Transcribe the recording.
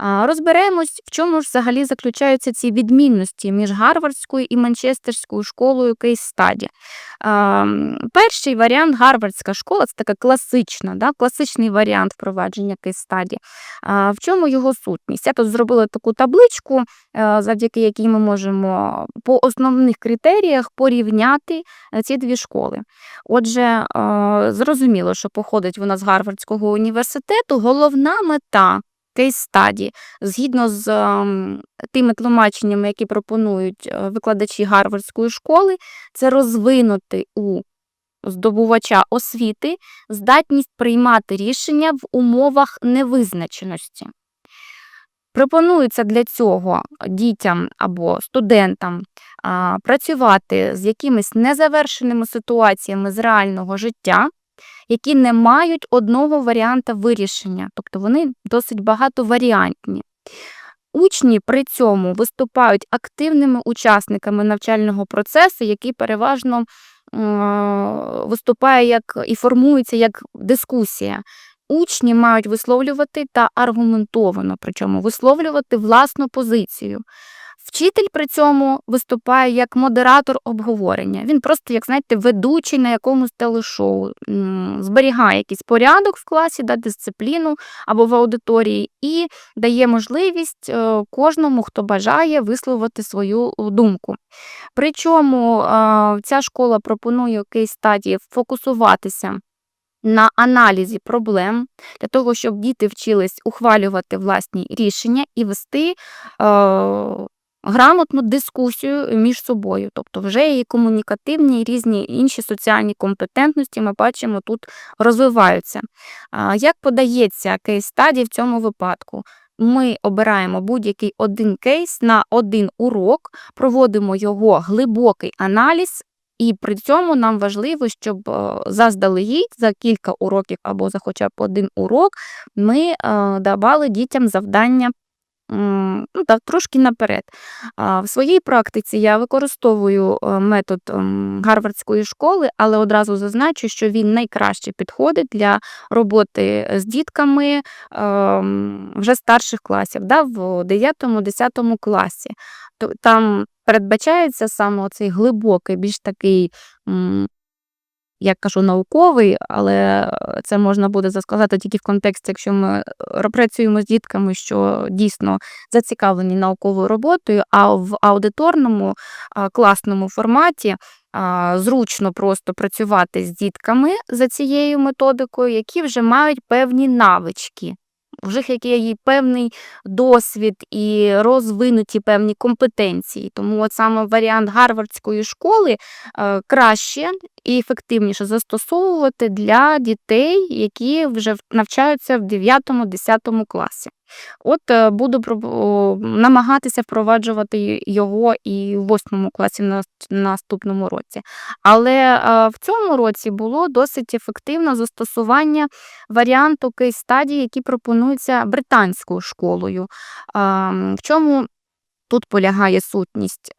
Розберемось, в чому ж взагалі заключаються ці відмінності між Гарвардською і Манчестерською школою м, Перший варіант Гарвардська школа це така класична, да, класичний варіант впровадження. А, В чому його сутність? Я тут зробила таку табличку, е, завдяки якій ми можемо по основних критеріях порівняти е, ці дві школи. Отже, е, зрозуміло, що походить вона з Гарвардського університету. Головна мета кейс-стаді, згідно з ем, тими тлумаченнями, які пропонують е, викладачі Гарвардської школи, це розвинути у здобувача освіти здатність приймати рішення в умовах невизначеності. Пропонується для цього дітям або студентам працювати з якимись незавершеними ситуаціями з реального життя, які не мають одного варіанта вирішення, тобто вони досить багатоваріантні. Учні при цьому виступають активними учасниками навчального процесу, який переважно виступає як і формується як дискусія. Учні мають висловлювати та аргументовано, причому висловлювати власну позицію. Вчитель при цьому виступає як модератор обговорення. Він просто, як знаєте, ведучий на якомусь телешоу, зберігає якийсь порядок в класі, да, дисципліну або в аудиторії, і дає можливість е, кожному, хто бажає, висловити свою думку. Причому е, ця школа пропонує кейс стадії фокусуватися на аналізі проблем для того, щоб діти вчились ухвалювати власні рішення і вести. Е, Грамотну дискусію між собою, тобто вже і комунікативні, і різні інші соціальні компетентності ми бачимо тут розвиваються. Як подається кейс стадії в цьому випадку? Ми обираємо будь-який один кейс на один урок, проводимо його глибокий аналіз, і при цьому нам важливо, щоб е, заздалегідь за кілька уроків або за хоча б один урок ми е, давали дітям завдання ну, так, трошки наперед. В своїй практиці я використовую е, метод ем, Гарвардської школи, але одразу зазначу, що він найкраще підходить для роботи з дітками ем, вже старших класів, да, в 9-10 класі. Там передбачається саме цей глибокий, більш такий. Я кажу науковий, але це можна буде сказати тільки в контексті, якщо ми е, працюємо з дітками, що дійсно зацікавлені науковою роботою, а в аудиторному класному форматі зручно просто працювати з дітками за цією методикою, які вже мають певні навички. У них є певний досвід і розвинуті певні компетенції. Тому от саме варіант гарвардської школи е, краще і ефективніше застосовувати для дітей, які вже навчаються в 9-10 класі. От е, буду намагатися впроваджувати його і в восьмому класі на наступному році. Але е, в цьому році було досить ефективне застосування варіанту кейс-стадії, які пропонуються британською школою. В чому тут полягає сутність?